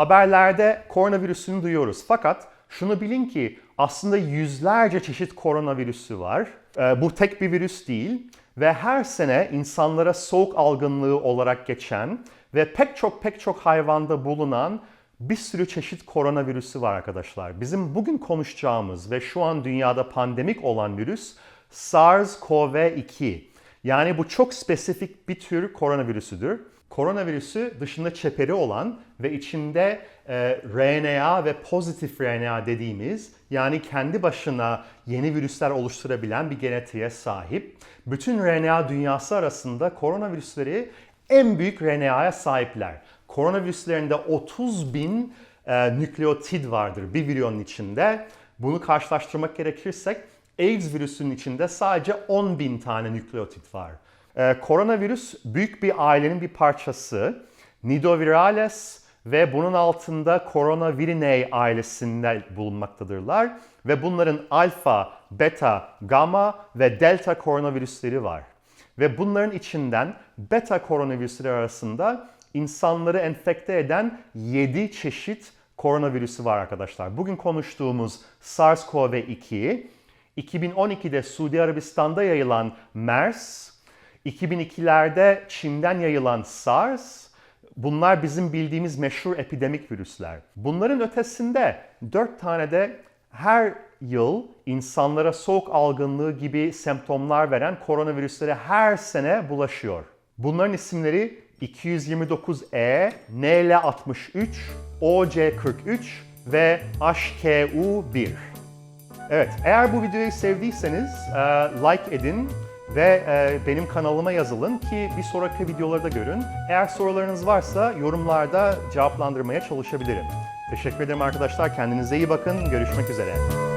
Haberlerde koronavirüsünü duyuyoruz. Fakat şunu bilin ki aslında yüzlerce çeşit koronavirüsü var. Ee, Bu tek bir virüs değil ve her sene insanlara soğuk algınlığı olarak geçen ve pek çok pek çok hayvanda bulunan bir sürü çeşit koronavirüsü var arkadaşlar. Bizim bugün konuşacağımız ve şu an dünyada pandemik olan virüs SARS-CoV-2. Yani bu çok spesifik bir tür koronavirüsüdür. Koronavirüsü dışında çeperi olan ve içinde e, RNA ve pozitif RNA dediğimiz yani kendi başına yeni virüsler oluşturabilen bir genetiğe sahip. Bütün RNA dünyası arasında koronavirüsleri en büyük RNA'ya sahipler. Koronavirüslerinde 30 bin e, nükleotid vardır bir viryonun içinde. Bunu karşılaştırmak gerekirsek AIDS virüsünün içinde sadece 10 bin tane nükleotit var. Ee, koronavirüs büyük bir ailenin bir parçası. Nidovirales ve bunun altında Coronavirinae ailesinde bulunmaktadırlar. Ve bunların alfa, beta, gamma ve delta koronavirüsleri var. Ve bunların içinden beta koronavirüsleri arasında insanları enfekte eden 7 çeşit koronavirüsü var arkadaşlar. Bugün konuştuğumuz SARS-CoV-2, 2012'de Suudi Arabistan'da yayılan MERS, 2002'lerde Çin'den yayılan SARS, bunlar bizim bildiğimiz meşhur epidemik virüsler. Bunların ötesinde 4 tane de her yıl insanlara soğuk algınlığı gibi semptomlar veren koronavirüsleri her sene bulaşıyor. Bunların isimleri 229E, NL63, OC43 ve HKU1. Evet, eğer bu videoyu sevdiyseniz e, like edin ve e, benim kanalıma yazılın ki bir sonraki videoları da görün. Eğer sorularınız varsa yorumlarda cevaplandırmaya çalışabilirim. Teşekkür ederim arkadaşlar. Kendinize iyi bakın. Görüşmek üzere.